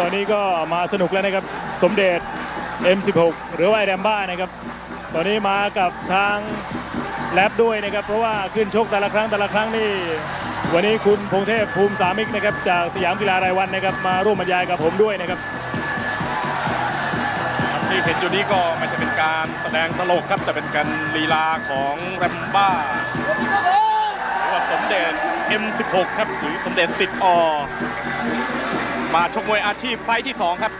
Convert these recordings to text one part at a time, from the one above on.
ตอนนี้ก็มาสนุกแล้วนะครับ สมเด็จ M16 หรือว่าแรมบ้านะครับ ตอนนี้มากับทางแลบด้วยนะครับ เพราะว่าขึ้นชกแต่ละครั้งแต่ละครั้งนี่ วันนี้คุณพงเทพภูมิสามิกนะครับ จากสยามกีฬารายวันนะครับ มาร่วมบรรยายกับผมด้วยนะครับที่เห็นอยู่นี้ก็ไม่ใช่เป็นการแสดงตลกครับแต่เป็นการลีลาของแรมบ้าหรือว่าสมเด็จ M16 ครับหรือสมเด็จสิทธิ์อ มาชกมวยอาชีพไฟท์ที่ 2 ครับ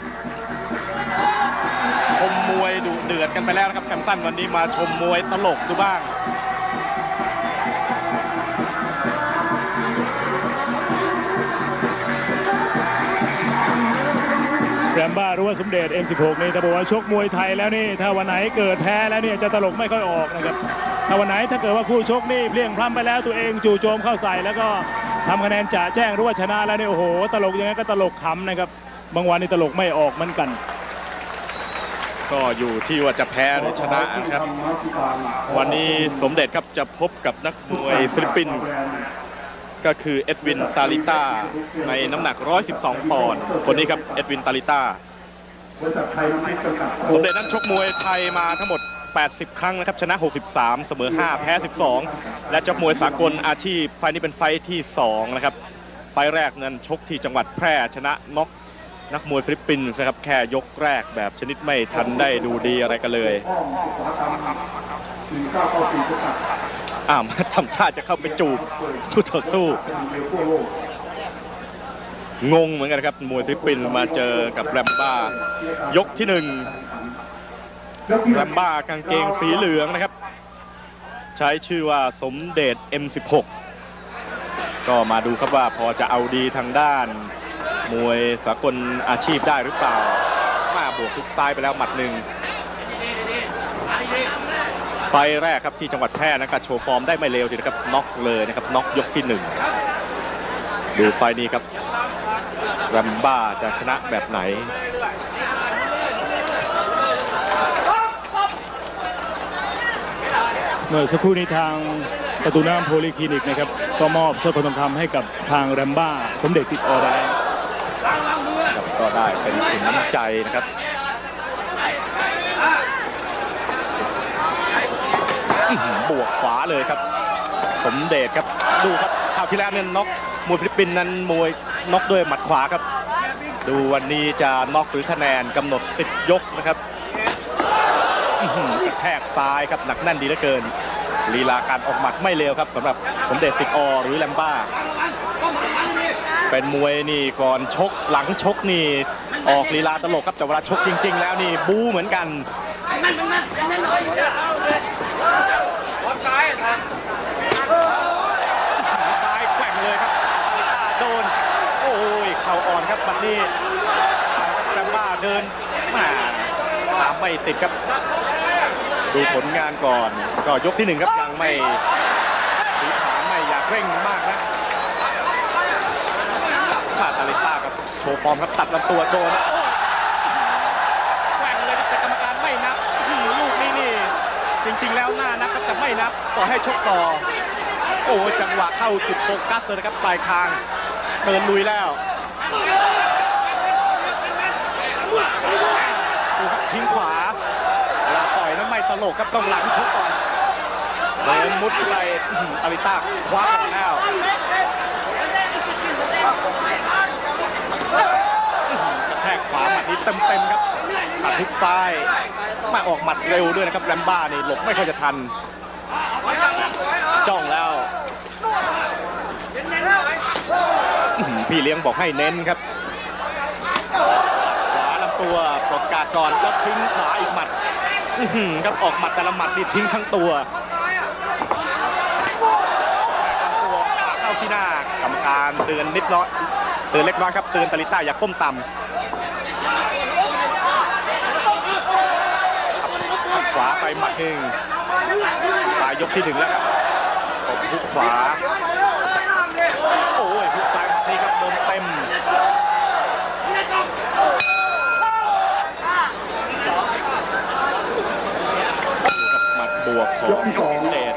ชมมวยดุเดือดกันไปแล้วนะครับแซมสันวันนี้มาชมมวยตลกดูบ้าง แรมบ้าหรือว่าสมเด็จ M16 นี่ถ้าบอกว่าชกมวยไทยแล้วนี่ ถ้าวันไหนเกิดแพ้แล้วเนี่ยจะตลกไม่ค่อยออกนะครับ ถ้าวันไหนถ้าเกิดว่าคู่ชกนี่เพลียงพล้ำไปแล้วตัวเองจู่โจมเข้าใส่แล้วก็ ทำคะแนนจ่าแจ้งหรือว่าชนะแล้วนี่โอ้โห ตลกยังไงก็ตลกขำนะครับ บางวันนี่ตลกไม่ออกเหมือนกัน ก็อยู่ที่ว่าจะแพ้หรือชนะนะครับ วันนี้สมเด็จครับจะพบกับนักมวยฟิลิปปินส์ก็คือเอ็ดวินตาลิต้าในน้ำหนัก 112 ปอนด์คนนี้ครับเอ็ดวินตาลิต้าสมเด็จนั้นชกมวยไทยมาทั้งหมด 80 ครั้งนะครับ ชนะ 63 เสมอ 5 แพ้ 12 และจบมวยสากลอาชีพ ไฟล์นี้เป็นไฟล์ที่ 2 นะครับ ไฟล์แรกนั้นชกที่จังหวัดแพร่ชนะน็อกนักมวยฟิลิปปินส์นะครับ แค่ยกแรกแบบชนิดไม่ทันได้ดูดีอะไรกันเลยอ้ามาทำท่าจะเข้าไปจูบคู่ต่อสู้งงเหมือนกันครับมวยฟิลิปปินส์มาเจอกับแรมบ้ายกที่หนึ่ง แรมบ้ากางเกงสีเหลืองนะครับ ใช้ชื่อว่าสมเด็จ M16 ก็มาดูครับว่าพอจะเอาดีทางด้าน มวยสากลอาชีพได้หรือเปล่า มาบวกทุกซ้ายไปแล้วหมัดหนึ่งไฟแรกครับที่จังหวัดแพร่นะครับโชว์ฟอร์มได้ไม่เร็วทีนะครับน็อกเลยนะครับน็อกยกที่หนึ่งดูไฟนี้ครับแรมบ้าจะชนะแบบไหน มื่อสักครู่นี้ทางประตูน้ำโพลีคลินิกนะครับก็มอบโซ่ทองคำให้กับทางแรมบ้า สมเด็จสิทธิ์ออแดงครับก็ได้เป็นสินน้ำใจนะครับบวกขวาเลยครับ สมเด็จครับดูครับคราวที่แล้วเนี่ยน็อกมวยฟิลิปปินส์นั้นมวยน็อกด้วยหมัดขวาครับ ดูวันนี้จะน็อกหรือคะแนนกำหนด 10 ยกนะครับ แทกซ้ายครับหนักแน่นดีเหลือเกินลีลาการออกหมัดไม่เลวครับสำหรับสมเด็จสิทธิ์อหรือแลมบ้า เป็นมวยนี่ก่อนชกหลังชกนี่ออกลีลาตลกครับแต่เวลาชกจริง ๆ แล้วนี่บู๊เหมือนกันซ้ายแกว่งเลยครับโดนโอ้ยเข่าอ่อนครับบัดนี้แรมบ้าเดินมาตามไม่ติดครับ ดูผลงานก่อน ก็ยกที่หนึ่งครับยังไม่ถือฐานไม่อยากเร่งมากนะมาตาลิต้ากับโชว์ฟอร์มครับตัดลำตัวโดนแกว่งเลยครับแต่กรรมการไม่นับอื้อหือลูกนี้นี่จริงๆแล้วน่านับครับแต่ไม่นับต่อให้ชกต่อ โอ้จังหวะเข้าจุดโฟกัสเลยนะครับปลายคางเดินลุยแล้วดูครับทิ้งขวาเวลา ต่อยนั้นไม่ตลกครับต้องหลังชกก่อนเดินมุดไหลอื้อหือตาลิต้าคว้าก่อนแล้วกระแทกขวาหมัดนี้เต็มๆครับหมัดทุกซ้ายมาออกหมัดเร็วด้วยนะครับแรมบ้านี่หลบไม่ค่อยจะทัน จ้องแล้วอื้อหือพี่เลี้ยงบอกให้เน้นครับ ขวาลำตัวปลดกาดก่อนแล้วทิ้งขวาอีกหมัดอื้อหือ ครับออกหมัดแต่ละหมัดนี่ทิ้งทั้งตัวตัวเข้าที่หน้ากรรมการเตือนนิดน้อยเตือนเล็กน้อยครับเตือนตาลิต้าอย่าก้มต่ำขวาไปหมัดหนึ่งปลายยกที่หนึ่งแล้วครับตบทุกขวาโอ้ยทุกซ้ายนี้ครับโดนเต็มดูครับหมัดบวก ของสิงเดช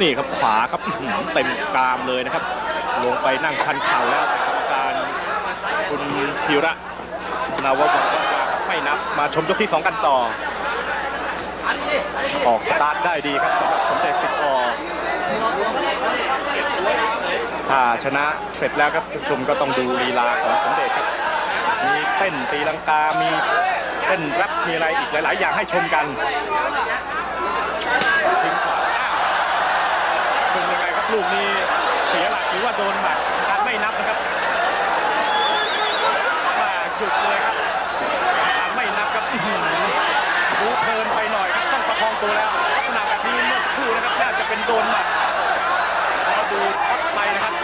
นี่ครับขวาครับเต็มกรามเลยนะครับ ลงไปนั่งชันเข่าแล้วการคุณธีระนาววังวราไม่นับมาชมยกที่2กันต่อ ออกสตาร์ทได้ดีครับสำหรับสมเด็จสิทธิ์อถ้าชนะเสร็จแล้วครับผู้ชมก็ต้องดูลีลาของสมเด็จครับ มีเต้นตีลังกา มี ต้นแรปมีอะไรอีกหลาย ๆ อย่างให้ชมกันทิ้งขวาอ้าวเป็นยังไงครับลูกนี้เสียหลักหรือว่าโดนหมัดการไม่นับนะครับมาหยุดเลยครับการไม่นับครับอื้อหือดูเพลินไปหน่อยครับต้องประคองตัวแล้วลักษณะแบบนี้เมื่อสักครู่นะครับน่าจะเป็นโดนหมัดแล้วดูช็อตไปนะครับ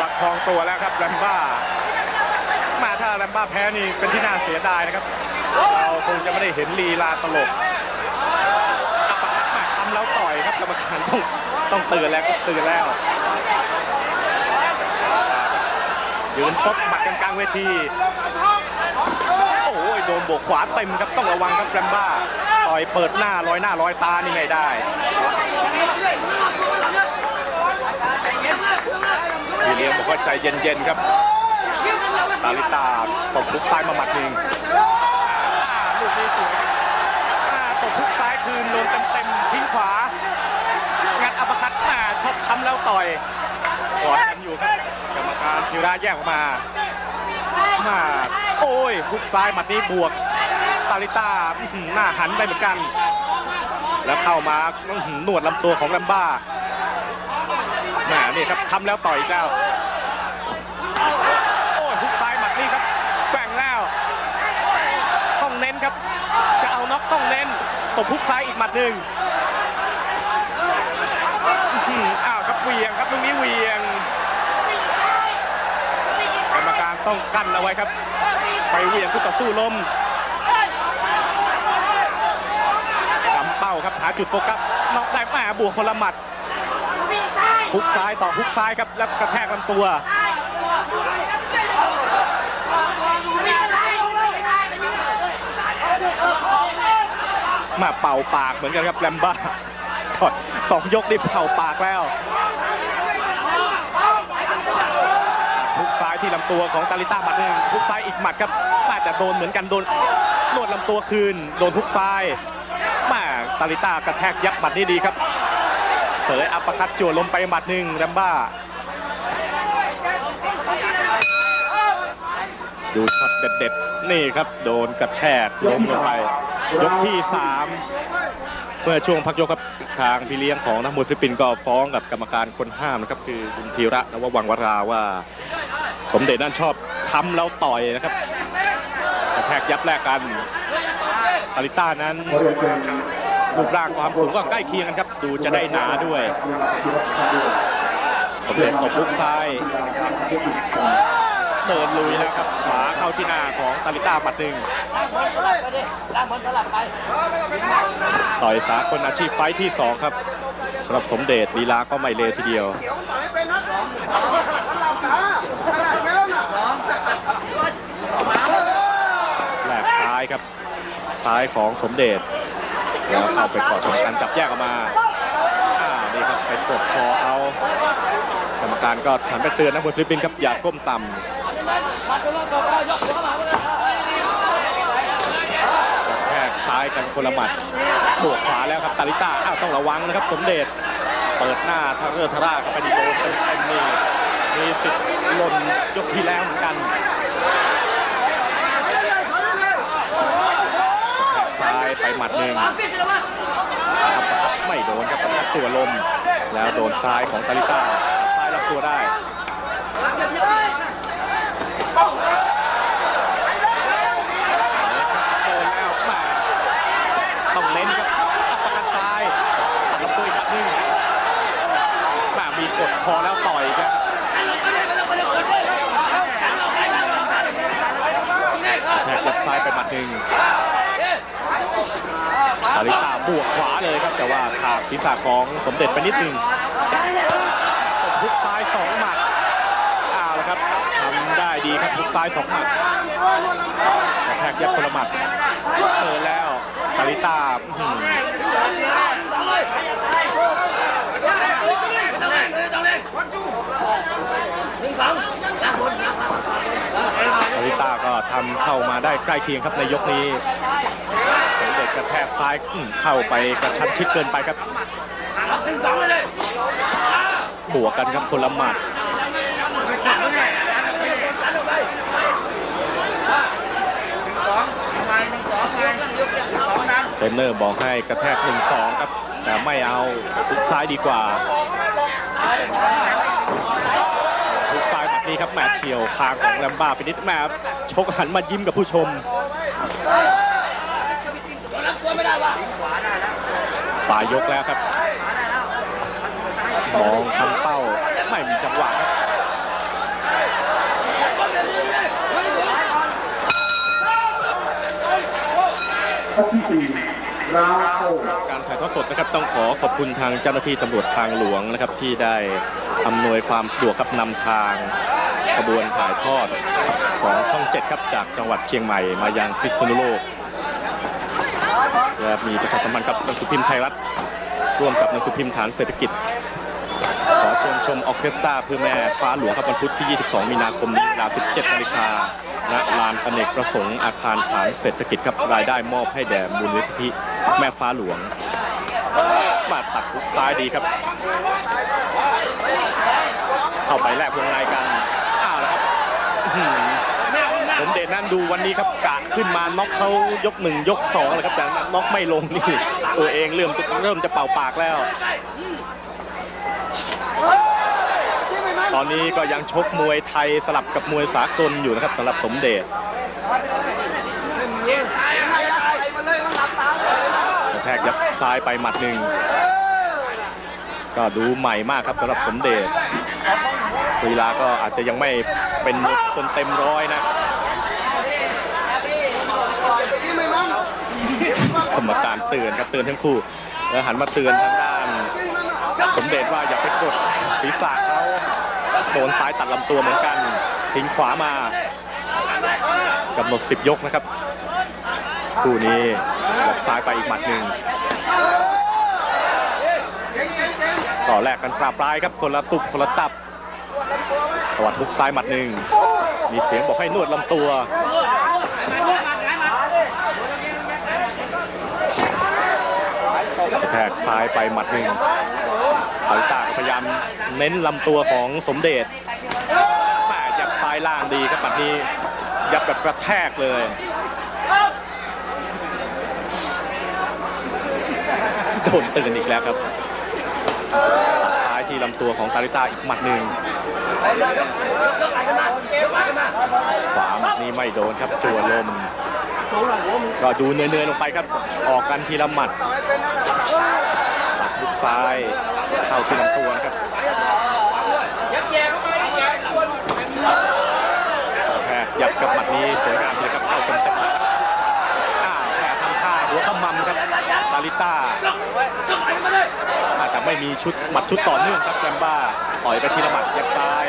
ประคองตัวแล้วครับแรมบ้ามาถ้า แรมบ้าแพ้นี่เป็นที่น่าเสียดายนะครับ เราคงจะไม่ได้เห็นลีลาตลกอัปคัดมาทำแล้วต่อยครับกรรมการต้องต้องเตือนแล้วเตือนแล้วยืนซดหมัดกันกลางเวที โอ้ยโดนบวกขวาเต็มครับต้องระวังครับแรมบ้า ต่อยเปิดหน้าลอยหน้าลอยตานี่ไงได้พี่เลี้ยงบอกว่าใจเย็นๆครับ ตาลิตาตบลุกซ้ายมาหมัดหนึ่งอ่าลูกนี้สวยครับอ่าตบลุกซ้ายคืนโดนเต็มๆทิ้งขวา งัดอัปเปอร์คัตอ่าชอบค้ำแล้วต่อยกอดกันอยู่ครับกรรมการธีระแยกออกมามาโอ้ยลุกซ้ายหมัดนี้บวกตาลิตาอื้อหือหน้าหันไปเหมือนกัน แล้วเข้ามาอื้อหือหนวดลำตัวของแลมบ้าแหมนี่ครับค้ำแล้วต่อยอีกแล้ว โอ้ยทุกซ้ายหมัดนี่ครับแกว่งแล้ว ต้องเน้น ครับ จะเอาน็อกต้องเน้นตบพุกซ้ายอีกหมัดหนึ่งอ้าวครับเวียงครับตรงนี้เวียงกรรมการต้องกั้นเอาไว้ครับ ไปเวียงคู่ต่อสู้ล้มกำเป้าครับหาจุดโฟกัสน็อกได้แหมาบวกคนละหมัดฮุกซ้ายต่อฮุกซ้ายครับแล้วกระแทกลำตัว มาเป่าปากเหมือนกันครับแลมบ้าถอดสองยกนี่เป่าปากแล้วฮุกซ้ายที่ลำตัวของตาลิต้าหมัดหนึ่งฮุกซ้ายอีกหมัดครับมาแต่โดนเหมือนกันโดนโดลำตัวคืน โดนฮุกซ้ายมาตาลิต้ากระแทกยับหมัดนี่ดีครับ เสยอัปคัดจั่วลมไปหมัดหนึ่งแรมบ้า ดูช็อตเด็ดๆ นี่ครับ โดนกระแทกล้มลงไป ยกที่ 3 เมื่อช่วงพักยกครับทางพี่เลี้ยงของนักมวยฟิลิปปินส์ก็ฟ้องกับกรรมการคนห้ามนะครับ คือคุณธีระนววังวราว่า สมเด็จนั่นชอบทำแล้วต่อยนะครับกระแทกยับแลกกันอาริต้านั้นรูปร่างความสูงก็ใกล้เคียงกันครับ ดูจะได้หนาด้วย สมเด็จตบลูกซ้าย เดินลุยแล้วครับขวาเข้าที่หน้าของตาลิต้าหมัดหนึ่งต่อยสากลอาชีพไฟท์ที่ 2 ครับสำหรับสมเด็จลีลาก็ไม่เลทีเดียวแหลกซ้ายครับ ซ้ายของสมเด็จแล้วเข้าไปกอดสำคัญจับแยกออกมาอ่านี่ครับไปกดคอเอากรรมการก็หันไปเตือนนักมวยฟิลิปปินส์ครับอย่าก้มต่ำ แทกซ้ายกันคนละหมัดบวกขวาแล้วครับตาลิต้าอ้าวต้องระวังนะครับ สมเด็จเปิดหน้าทะเรอทะราเข้าไปดีโดนเต็มนี่มีสิทธิ์หล่นยกที่แล้วเหมือนกันซ้ายไปหมัดหนึ่งไม่โดนครับตัดตัวลม แล้วโดนซ้ายของตาลิต้าซ้ายรับตัวได้ โดนแล้วแมาต้องเน้นครับอัปเปอร์คัดซ้ายตัดลำตัวอีกครั้งหนึงมามีกดคอแล้วต่อยครับ แทกยับซ้ายไปหมัดหนึ่งตาลิตาบวกขวาเลยครับ แต่ว่าถากศีรษะของสมเด็จไปนิดหนึงตบฮุกซ้ายสองหมัด ครับทำได้ดีครับทุกซ้ายสองหมัดกระแทกยัดคนละหมัดเจอแล้วคาริตาคาริตาก็ทำเข้ามาได้ใกล้เคียงครับในยกนี้สมเด็จกระแทกซ้ายเข้าไปกระชั้นชิดเกินไปครับบวกกันครับคนละหมัด เทรนเนอร์บอกให้กระแทก1-2ครับ แต่ไม่เอาทุกซ้ายดีกว่าทุกซ้ายแบบนี้ครับแมตช์เฉียวคางของแรมบ้าไปนิดแมตชกหันมายิ้มกับผู้ชมปลายยกแล้วครับ มองทำเป้าไม่มีจังหวะครับ การถ่ายทอดสดนะครับต้องขอขอบคุณทางเจ้าหน้าที่ตำรวจทางหลวงนะครับที่ได้อำนวยความสะดวกครับนำทางขบวนถ่ายทอดของช่องเจ็ดครับจากจังหวัดเชียงใหม่มายังพิษณุโลกและมีประชาสัมพันธ์กับหนังสือพิมพ์ไทยรัฐร่วมกับหนังสือพิมพ์ฐานเศรษฐกิจ ขอเชิญชมออเคสตราเพื่อแม่ฟ้าหลวงครับวันพุธที่ 22 มีนาคมนี้เวลา 17นาฬิกา ณลานอเนกประสงค์อาคารฐานเศรษฐกิจครับรายได้มอบให้แด่มูลนิธิแม่ฟ้าหลวง มาตัดหุกซ้ายดีครับ เข้าไปแลกวงในกันอ้าวแล้วครับสมเด็จนั่นดูวันนี้ครับกะขึ้นมาน็อกเขายกหนึ่งยกสองเลยครับแต่น็อกไม่ลงนี่ตัวเองเริ่มจะเริ่มจะเป่าปากแล้ว ตอนนี้ก็ยังชกมวยไทยสลับกับมวยสากลอยู่นะครับสำหรับสมเด็จแทกยับซ้ายไปหมัดหนึ่งก็ดูใหม่มากครับสำหรับสมเด็จลีลาก็อาจจะยังไม่เป็นคนเต็มร้อยนะกรรมการเตือนครับเตือนทั้งคู่แล้วหันมาเตือนทางด้าน สมเด็จว่าอย่าไปกดศีรษะเขา โดนซ้ายตัดลำตัวเหมือนกัน ทิ้งขวามากำหนด 10 ยกนะครับคู่นี้หลบซ้ายไปอีกหมัดหนึ่งต่อแรกกันปราบปลายครับคนละตุบคนละตับตวัดทุกซ้ายหมัดหนึ่งมีเสียงบอกให้นวดลำตัวแทกซ้ายไปหมัดหนึ่ง ตาลิตาก็พยายามเน้นลำตัวของสมเด็จแม่ยับซ้ายล่างดีครับหมัดนี้ยับแบบกระแทกเลยโดนตือนอีกแล้วครับตัดซ้ายที่ลำตัวของตาลิตาอีกหมัดหนึ่งขวาหมัดนี้ไม่โดนครับจั่วลมก็ดูเนื่อยๆลงไปครับ ออกกันทีละหมัดตัดลูกซ้าย เข้าที่ลำตัวนะครับแพ้ยับกับหมัดนี้สวยงามเลยครับเข้าเต็มเต็มๆนะครับอ้าแพ้ทำท่าหัวขมำครับตาลิต้าอาจจะไม่มีชุดหมัดชุดต่อเนื่องครับแกมบ้าต่อยไปทีละหมัดยับซ้าย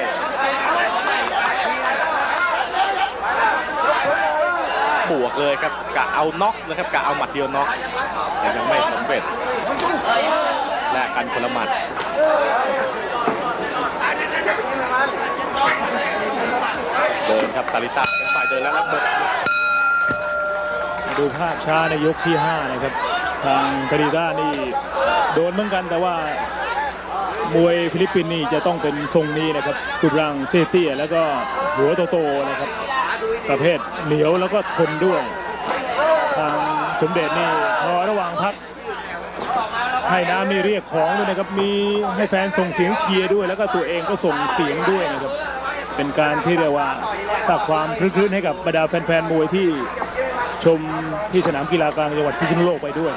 บวกเลยครับกะเอาน็อกนะครับกะเอาหมัดเดียวน็อกแต่ยังไม่สำเร็จ แลกกันคนละหมัดเดินครับตาลิต้าเป็นฝ่ายเดินแล้วแล้วเบิดดูภาพช้าในยกที่ 5 นะครับ ทางกาดิด้านี่โดนเหมือนกันแต่ว่ามวยฟิลิปปินส์นี่จะต้องเป็นทรงนี้นะครับรูปร่างเตี้ยๆแล้วก็หัวโตๆนะครับ ประเภทเหนียวแล้วก็ทนด้วย ทางสมเด็จนี่พอระหว่างพัก ให้น้ำนี่เรียกของด้วยนะครับ มีให้แฟนส่งเสียงเชียร์ด้วย แล้วก็ตัวเองก็ส่งเสียงด้วยนะครับ เป็นการที่เรียกว่าสร้างความคลื้นให้กับบรรดาแฟนๆมวยที่ชมที่สนามกีฬากลางจังหวัดพิษณุโลกไปด้วย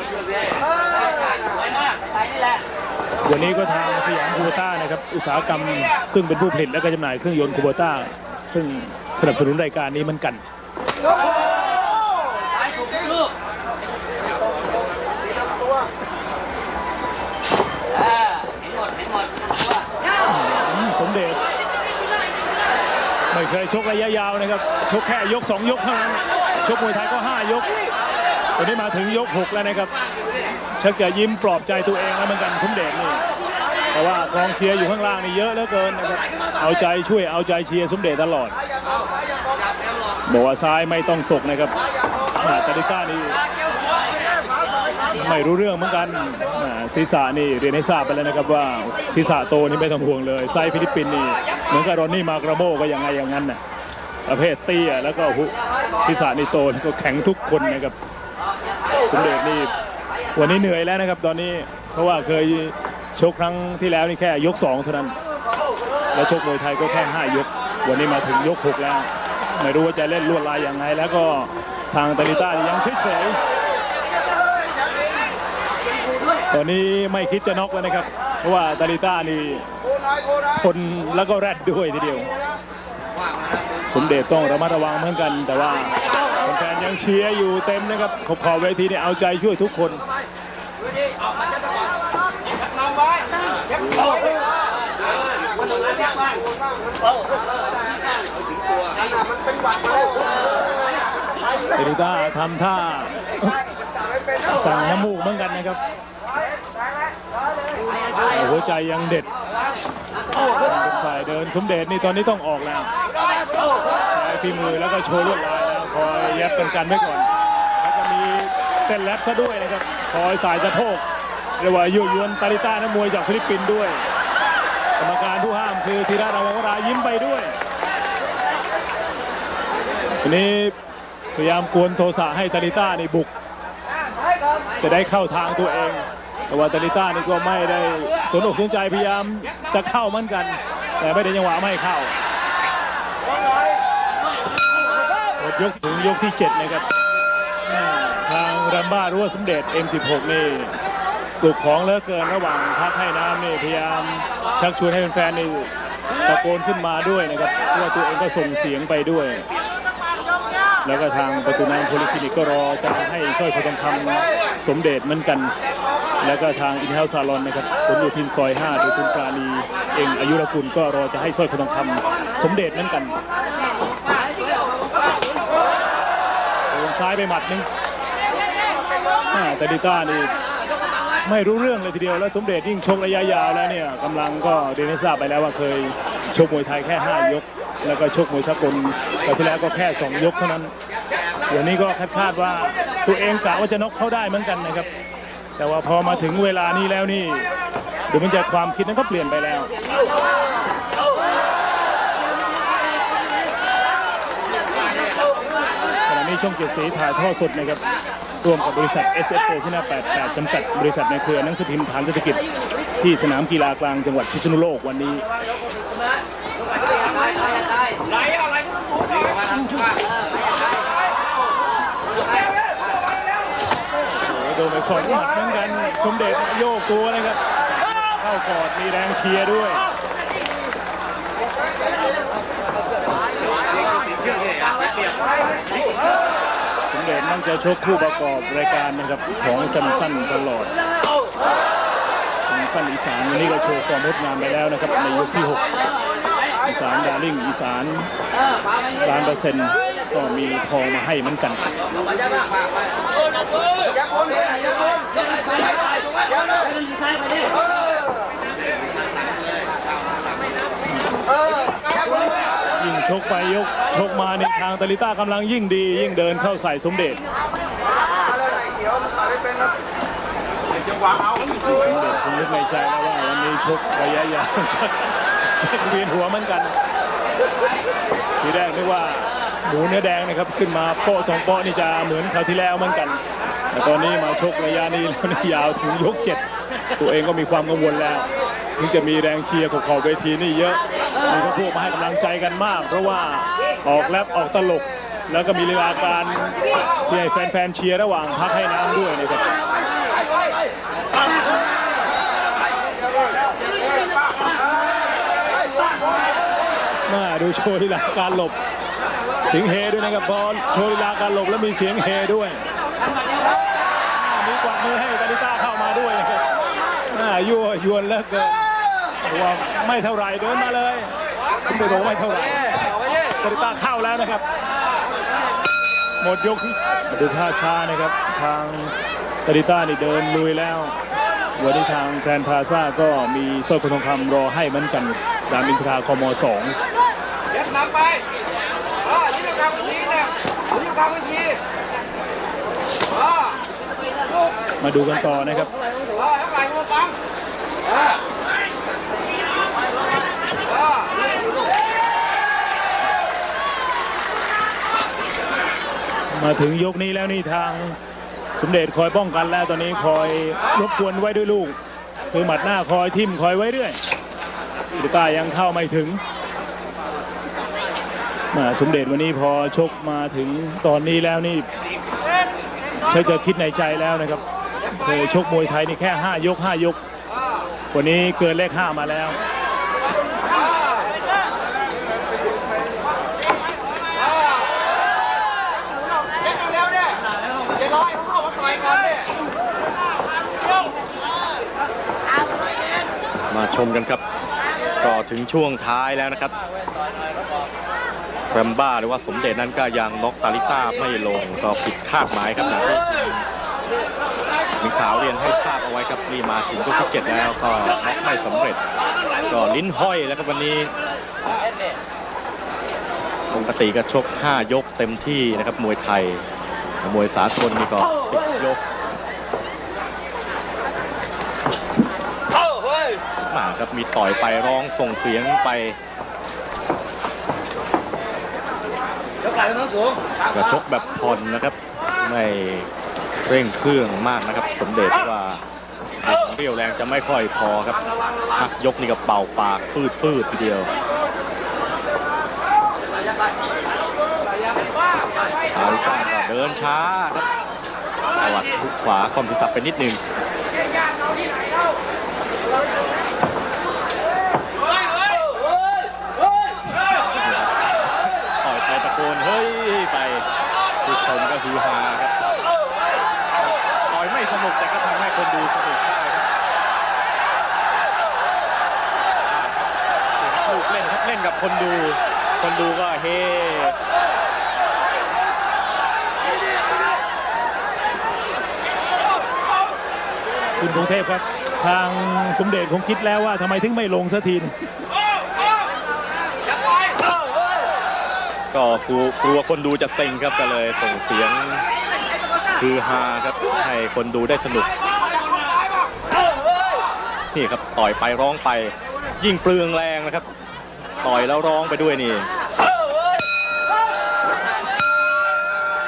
วันนี้ก็ทางสยามคูโบต้านะครับ อุตสาหกรรมซึ่งเป็นผู้ผลิตและก็จำหน่ายเครื่องยนต์คูโบต้า ซึ่งสนับสนุนรายการนี้เหมือนกัน อืมสม เด็จไม่เคยชกระยะยาวนะครับ ชกแค่ยก 2 ยกเท่านั้น ชกมวยไทยก็ 5 ยกตอนนี้มาถึงยก 6 แล้วนะครับชักจะยิ้มปลอบใจตัวเองแล้วเหมือนกันสมเด็จนี่เพราะว่ากองเชียร์อยู่ข้างล่างนี่เยอะเหลือเกินนะครับเอาใจช่วยเอาใจเชียร์สมเด็จตลอดบอกว่าซ้ายไม่ต้องตกนะครับอ่าตาลิต้านี่ ไม่รู้เรื่องเหมือนกันศีรษะนี่เรียนให้ทราบไปแล้วนะครับว่าศีรษะโตนี่ไม่ต้องห่วงเลยไซฟิลิปปินส์นี่เหมือนกับรอนนี่มากราโมก็ยังไงอย่างนั้นน่ะประเภทเตี้ยแล้วก็ศีรษะนี่โตก็แข็งทุกคนนะครับสมเด็จนี่วันนี้เหนื่อยแล้วนะครับ ตอนนี้เพราะว่าเคยชกครั้งที่แล้วนี่แค่ยกสองเท่านั้น แล้วชกมวยไทยก็แค่5ยก วันนี้มาถึงยก6แล้ว ไม่รู้ว่าจะเล่นลวดลายอย่างไรแล้วก็ทางตาลิต้ายังเฉยๆ ตอนนี้ไม่คิดจะน็อกแล้วนะครับ เพราะว่าตาลิต้านี่ทนแล้วก็แรดด้วยทีเดียว สมเด็จต้องระมัดระวังเหมือนกัน แต่ว่าแฟนยังเชียร์อยู่เต็มนะครับ ขอบขอบเวทีนี่เอาใจช่วยทุกคนเอริต้าทำท่าสั่งน้ำมูกเหมือนกันนะครับ หัวใจยังเด็ดเป็นฝ่ายเดินสมเด็จนี่ตอนนี้ต้องออกแล้วใช้ฝีมือแล้วก็โชว์ลวดลายแล้วคอยแยัดเป็นกันไว้ก่อนแล้วก็มีเต้นแรปซะด้วยนะครับคอยสายสะโพกเรียกว่ายั่วยวนตาลิต้านักมวยจากฟิลิปปินส์ด้วยกรรมการผู้ห้ามคือธีระราวรายิ้มไปด้วยทีนี้พยายามกวนโทสะให้ตาลิต้านี่บุก จะได้เข้าทางตัวเอง แต่ว่าตาลิต้านี่ก็ไม่ได้สนอกสนใจพยายามจะเข้าเหมือนกัน แต่ไม่ได้จังหวะไม่เข้าหมดยกถึงยกที่ 7 นะครับ ทางแรมบ้ารู้ว่าสมเด็จ M16 นี่ปลุกของเลิกเกินระหว่างพักให้น้ำนี่พยายามชักชวนให้แฟนๆนี่ตะโกนขึ้นมาด้วยนะครับเพราะว่าตัวเองก็ส่งเสียงไปด้วย แล้วก็ทางประตูน้ำโพลิคลินิกก็รอจะให้สร้อยคอทองคำสมเด็จเหมือนกัน แล้วก็ทางอินเฮาซาลอนนะครับผมอยู่ทินซอย 5 โดยคุณปราณีเองอายุรกุลก็รอจะให้สร้อยคอทองคำสมเด็จเหมือนกันโดนซ้ายไปหมัดหนึงอ่าแต่ดิต้านี่ไม่รู้เรื่องเลยทีเดียวแล้วสมเด็จยิ่งชกระยะยาวแล้วเนี่ยกำลังก็เรียนให้ทราไปแล้วว่าเคยชกมวยไทยแค่ 5 ยก แล้วก็ชกมวยสากลแต่ที่แล้วก็แค่ 2 ยกเท่านั้นเดี๋ยวนี้ก็คาดคาดว่าตัวเองกะว่าจะน็อกเขาได้เหมือนกันนะครับ แต่ว่าพอมาถึงเวลานี้แล้วนี่ดูมันจะความคิดนั้นก็เปลี่ยนไปแล้วขณะนี้ช่องเกียรติสีถ่ายทอดสดนะครับร่วมกับบริษัท s f o ที่หน้า88จำกัดบริษัทในเครือนังสือพิมพ์ฐานเศรษฐกิจที่สนามกีฬากลางจังหวัดพิษณุโลกวันนี้ โดนไปสองหมัดเหมือนกันสมเด็จโยกตัวนะครับเข้ากอดมีแรงเชียร์ด้วยสมเด็จนั่งจะชกผู้ประกอบรายการนะครับของสั้นๆตลอดสั้นอีสานวันนี้ก็โชว์ความงดงามไปแล้วนะครับในยกที่ 6 อีสานดาริ่งอีสานล้านเปอร์เซ็นต์ ก็มีทองมาให้เหมือนกันยิ่งชกไปยกชกมาในทางตาลิต้ากำลังยิ่งดี ยิ่งเดินเข้าใส่สมเด็จสมเด็จคงนึกในใจแล้วว่าวันนี้ชกระยะยาวชักชักเวียนหัวเหมือนกันทีแรกนึกว่า หมูเนื้อแดงนะครับขึ้นมาโป๊ะสองโป๊ะนี่จะเหมือนคราวที่แล้วเหมือนกัน แต่ตอนนี้มาชกระยะนี้แล้วนี่ยาวถึงยกเจ็ดตัวเองก็มีความกังวลแล้วถึงจะมีแรงเชียร์ขอบเวทีนี่เยอะมีพวกมาให้กำลังใจกันมาก เพราะว่าออกแรปออกตลก แล้วก็มีเรื่องการที่ให้แฟนๆเชียร์ระหว่างพักให้น้ำด้วยนะครับมาดูโชว์ลีลาการหลบ เสียงเฮด้วยนะครับพอโชว์ลีลาการหลบแล้วมีเสียงเฮด้วยมีกวักมือให้กาลิต้าเข้ามาด้วยนะครับอ่ายั่วยวนเลิกเกินว่าไม่เท่าไหร่เดินมาเลยคุณไปบอกไม่เท่าไหร่กาลิต้าเข้าแล้วนะครับ หมดยกมาดูท่าช้านะครับ ทางกาลิต้านี่เดินลุยแล้ววันนี้ทางแกรนด์พาซาก็มีสร้อยคอทองคำรอให้เหมือนกันรามินทราคมสองอ่านี่เราทำอย่างนี้เนี่ยนี่เราทำอย่างนี้อ่าลูกมาดูกันต่อนะครับ อ่าแล้วไปมือปั๊มอ่าอ่ามาถึงยกนี้แล้วนี่ทางสมเด็จคอยป้องกันแล้วตอนนี้คอยรบกวนไว้ด้วยลูก คือหมัดหน้าคอยทิ่มคอยไว้เรื่อยลิต้ายังเข้าไม่ถึง มาสมเด็จวันนี้พอชกมาถึงตอนนี้แล้วนี่ใช้จะคิดในใจแล้วนะครับเคยชกมวยไทยนี่แค่ 5 ยก 5 ยก วันนี้เกินเลข 5 มาแล้วมาชมกันครับ ก็ถึงช่วงท้ายแล้วนะครับ แรมบ้าหรือว่าสมเด็จนั้นก็ยังน็อกตาลิต้าไม่ลงก็ผิดคาดหมายครับอย่างที่มีข่าวเรียนให้ทราบเอาไว้ครับนี่มาถึงยกที่เจ็ดแล้วก็น็อกไม่สำเร็จ ก็ลิ้นห้อยแล้วครับวันนี้ปกติก็ชก 5 ยกเต็มที่นะครับมวยไทย มวยสากลนี่ก็ 10 ยกมาครับมีต่อยไปร้องส่งเสียงไป ย กระชกแบบผ่อนนะครับ ไม่เร่งเครื่องมากนะครับ สมเด็จว่าเรี่ยวแรงจะไม่ค่อยพอครับพักยกนี่ก็เป่าปากฟืดฟืดทีเดียวอาลิต้าก็เดินช้าครับประวัติทุกขวาคอมพิศัพท์ไปนิดนึง ต่อยไปตะโกนเฮ้ยไปผู้ชมก็ฮือฮาครับต่อยไม่สนุก แต่ก็ทำให้คนดูสนุกได้ครับลูกเล่นครับเล่นกับคนดู คนดูก็เฮคุณพงเทพครับ ทางสมเด็จคงคิดแล้วว่าทำไมถึงไม่ลงสักทีก็กลัวกลัวคนดูจะเซ็งครับก็เลยส่งเสียง ฮือฮาครับให้คนดูได้สนุก นี่ครับต่อยไปร้องไป ยิ่งเปลืองแรงนะครับ ต่อยแล้วร้องไปด้วยนี่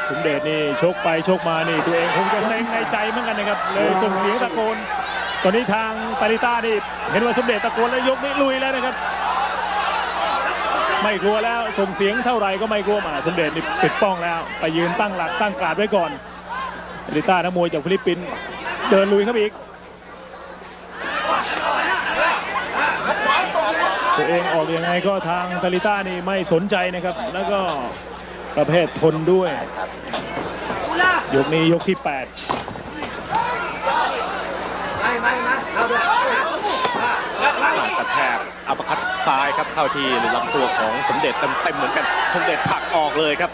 สมเด็จนี่ชกไปชกมานี่ตัวเองคงจะเซ็งในใจเหมือนกันนะครับเลยส่งเสียงตะโกนตอนนี้ทางปาริต้านี่เห็นว่าสมเด็จตะโกนแล้วยกนี้ลุยแล้วนะครับ ไม่กลัวแล้วส่งเสียงเท่าไหร่ก็ไม่กลัวมาสมเด็จนี่ปิดป้องแล้ว ไปยืนตั้งหลักตั้งการดไว้ก่อน ปาริต้านักมวยจากฟิลิปปินส์เดินลุยเข้าไปอีก ตัวเองออกยังไงก็ทางปาริต้านี่ไม่สนใจนะครับ แล้วก็ประเภททนด้วย ยกนี้ยกที่ 8กระแทกอัปคัตซ้ายครับเข้าที่ลำตัวของสมเด็จเต็มๆเหมือนกัน สมเด็จผลักออกเลยครับ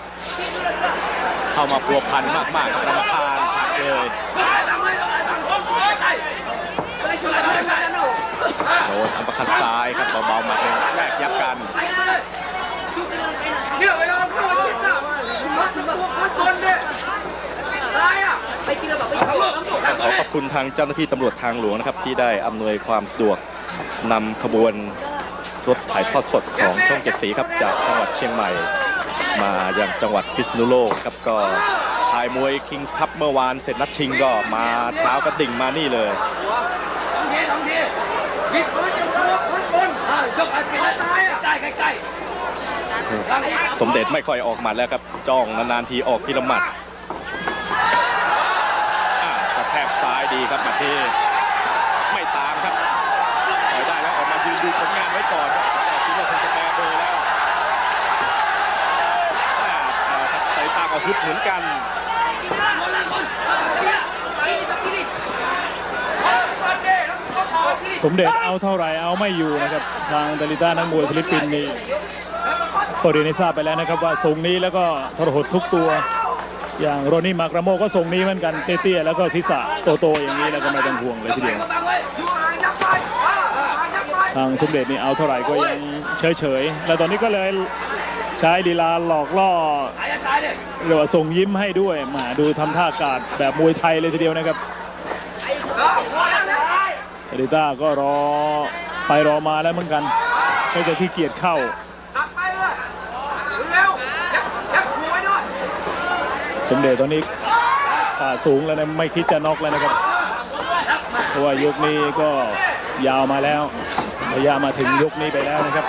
เข้ามาพัวพันมากๆครับรำคาญ เลยโดนอัปคัตซ้ายครับเบาๆหมัดหนึ่งแรกยับกันเนี่ยเวลาเข้ามาจิตน่ะมันสมตัวคนตนเนี่ยตายอะไปกินแล้วแบบไปเขาน้ำตกขอขอบคุณทางเจ้าหน้าที่ตำรวจทางหลวงนะครับ ที่ได้อำนวยความสะดวกนำขบวนรถถ่ายทอดสดของช่องเจ็ดสีครับจากจังหวัดเชียงใหม่ มายังจังหวัดพิษณุโลกครับก็ ถ่ายมวย Kings Cup เมื่อวานเสร็จนัดชิงก็มาเช้าก็ดิ่งมานี่เลยสมเด็จไม่ค่อยออกหมัดแล้วครับจ้องนานๆทีออกทีละหมัดกระแทกซ้ายดีครับมาที่ไม่ตามครับต่อยได้แล้วออกมายืนดูผลงานไว้ก่อนครับแต่คิดว่าคงจะแก้เบอร์แล้วอ่าเอาครับสายตาก็ฮึดเหมือนกัน สมเด็จเอาเท่าไหร่เอาไม่อยู่นะครับ ทางดาริต้านักมวยฟิลิปปินส์นี่ก็เรียนให้ทราบไปแล้วนะครับว่าทรงนี้แล้วก็ทรหดทุกตัว อย่างโรนี่มากราโมก็ทรงนี้เหมือนกันเตี้ยๆแล้วก็ศีรษะโตๆอย่างนี้แล้วก็ไม่ต้องห่วงเลยทีเดียวทางสมเด็จนี่เอาเท่าไหร่ก็ยังเฉยๆแล้วตอนนี้ก็เลย ใช้ลีลาหลอกล่อตายจะตายเรียกว่าส่งยิ้มให้ด้วยมาดูทำท่ากาดแบบมวยไทยเลยทีเดียวนะครับเอริต้าก็รอไปรอมาแล้วเหมือนกันใช้จะที่เกียจเข้าสมเด็จตอนนี้ขาสูงแล้วนะไม่คิดจะน็อกแล้วนะครับเพราะว่ายกนี้ก็ยาวมาแล้วระยะมาถึงยกนี้ไปแล้วนะครับ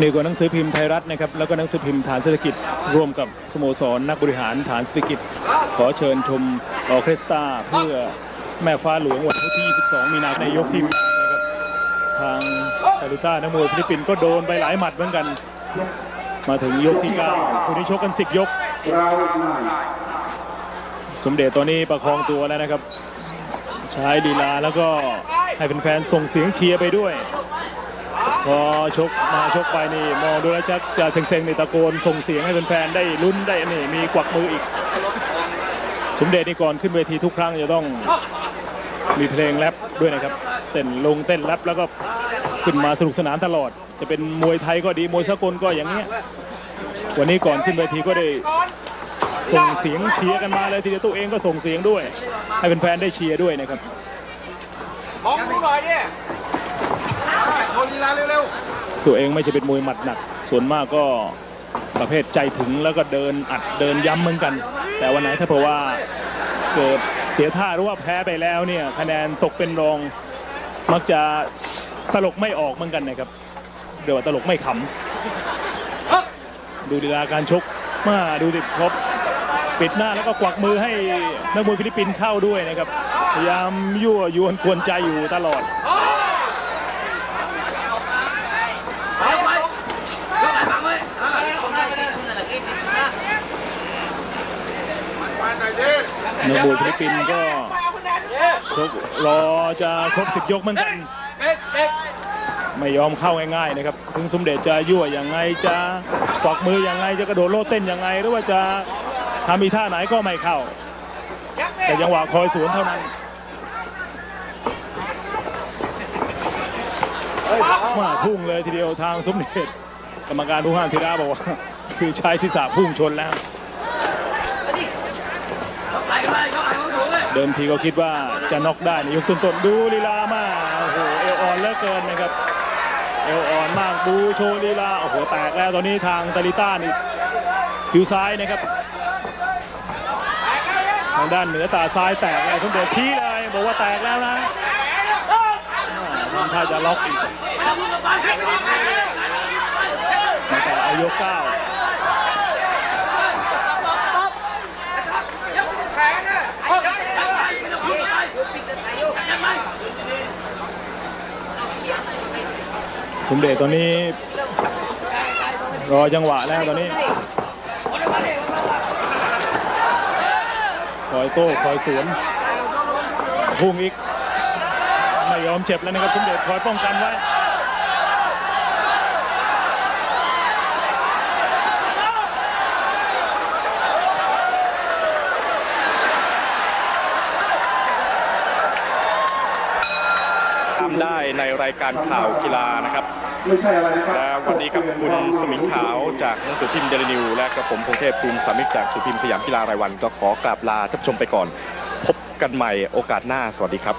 นี่ก็หนังสือพิมพ์ไทยรัฐนะครับแล้วก็หนังสือพิมพ์ฐานเศรษฐกิจร่วมกับสโมสรนักบริหารฐานเศรษฐกิจ ขอเชิญชมออเคสตราเพื่อแม่ฟ้าหลวงวันที่ 22 มีนาคมในยกที่นะครับทางคาริต้านักมวยฟิลิปปินส์ก็โดนไปหลายหมัดเหมือนกัน มาถึงยกที่ 9คู่นี้ชกกัน 10 ยก สมเด็จตอนนี้ประคองตัวแล้วนะครับ ใช้ลีลาแล้วก็ให้แฟนๆส่งเสียงเชียร์ไปด้วย พอชกมาชกไปนี่มองดูแล้วจะจะเซ็งๆในตะโกนส่งเสียงให้แฟนๆได้ลุ้นได้นี่มีกวักมืออีก สมเด็จนี่ก่อนขึ้นเวทีทุกครั้งจะต้องมีเพลงแรปด้วยนะครับเต้นลงเต้นแรปแล้วก็ขึ้นมาสนุกสนานตลอด จะเป็นมวยไทยก็ดีมวยสากลก็อย่างเงี้ยวันนี้ก่อนขึ้นเวทีก็ได้ส่งเสียงเชียร์กันมาเลยทีเดียวตัวเองก็ส่งเสียงด้วย ให้แฟนๆได้เชียร์ด้วยนะครับมองดูหน่อยดิโช ว์ลีลาเร็วตัวเองไม่ใช่เป็นมวยหมัดหนัก ส่วนมากก็ประเภทใจถึงแล้วก็เดินอัดเดินย้ำเหมือนกัน แต่วันไหนถ้าเผื่อว่าเกิดเสียท่าหรือว่าแพ้ไปแล้วเนี่ยคะแนนตกเป็นรองมักจะตลกไม่ออกเหมือนกันนะครับเดี๋ยวาตลกไม่ขำดูลีลาการชกมาดูดิครบปิดหน้าแล้วก็กวักมือให้นักมวยฟิลิปปินส์เข้าด้วยนะครับพยายามยั่วยวนกวนใจอยู่ตลอด ๆไปไปยกไหล่บังไว้อ่า นักมวยฟิลิปปินส์ก็ชกรอจะครบสิบยกเหมือนกัน ไม่ยอมเข้าง่ายๆนะครับ ถึงสมเด็จจะยั่วยังไงจะกวักมือยังไงจะกระโดดโลดเต้นยังไง หรือว่าจะทำอีท่าไหนก็ไม่เข้า แต่ยังหวะคอยสวนเท่านั้นมาพุ่งเลยทีเดียวทางสมเด็จกรรมการผู้ห้ามธีระบอกว่า คือชายศีรษะพุ่งชนแล้ว ไหล่ไปยกไหล่ของสูง เดิมทีก็คิดว่าจะน็อกได้ในยกต้นๆดูลีลามากโอ้โหเอวอ่อนเหลือเกินนะครับเอวอ่อนมากดูโชว์ลีลาโอ้โหแตกแล้วตอนนี้ทางตาลิต้านี่คิ้วซ้ายนะครับทางด้านเหนือตาซ้ายแตกแล้วสมเด็จชี้เลยบอกว่าแตกแล้วนะอ่าทำท่าจะล็อกอีกแต่เอายกเก้า แขนเนี่ยยกไหล่ไม่ต้องพูดไปจับมัน สมเด็จตอนนี้ รอจังหวะแล้วตอนนี้คอยโต้คอยสวนพุ่งอีก ไม่ยอมเจ็บแล้วนะครับสมเด็จคอยป้องกันไว้ได้ในรายการข่าวกีฬานะครับ ไม่ใช่อะไรนะครับและวันนี้ครับคุณสมิงขาวจากหนังสือพิมพ์เดลินิว และกับผมพงเทพภูมิสามิกจากสือพิมพ์สยามกีฬารายวัน ก็ขอกราบลาท่านผู้ชมไปก่อน พบกันใหม่โอกาสหน้าสวัสดีครับ